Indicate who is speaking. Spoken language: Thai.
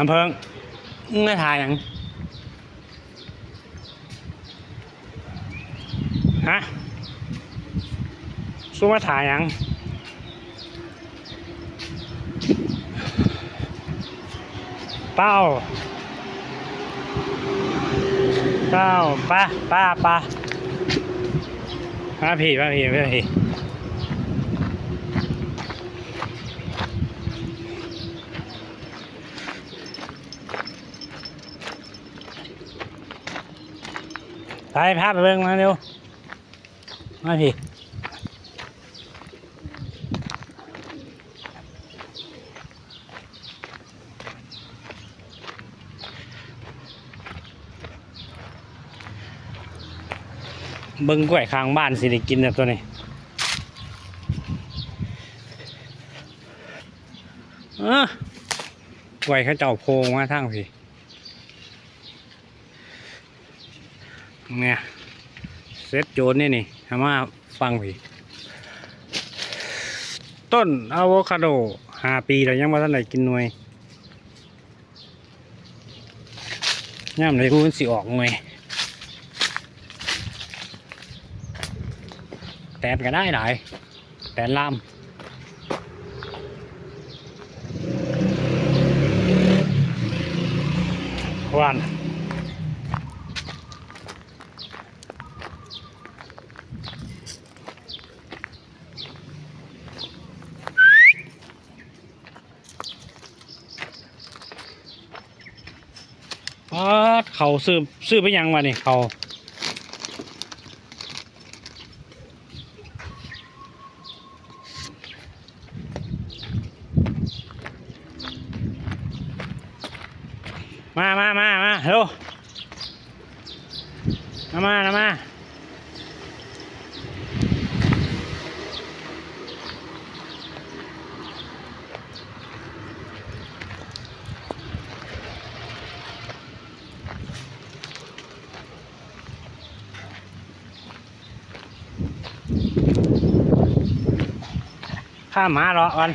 Speaker 1: อำเพิงไม่ถ่ายหยังฮะสู้มาถ่ายหยังเป้าเป้าป้าป้าป้ามาพี่มาพี่มาพี่ ไปพาไปเบิ่งมาเร็วมาพี่เบิ่งกล้วยข้างบ้านสิได้กินเนี่ยตัวนี้ออกล้วยเขาเจ้าโพงมาทางพี่ เนี่ยเซตโจนนี่นี่ทำมาฟังพี่ต้นอะโวคาโดห้าปีแล้วยังมาท่านไหนกินหน่วยย่ามไหนกูมันสิออกหน่วยแตนก็ได้หลายแตนลามวัน อ๋อเขาซื้อซื้อไปยังวะนี่เขามามามามาเร็วมามามา ข้ามหมาเหรอวัน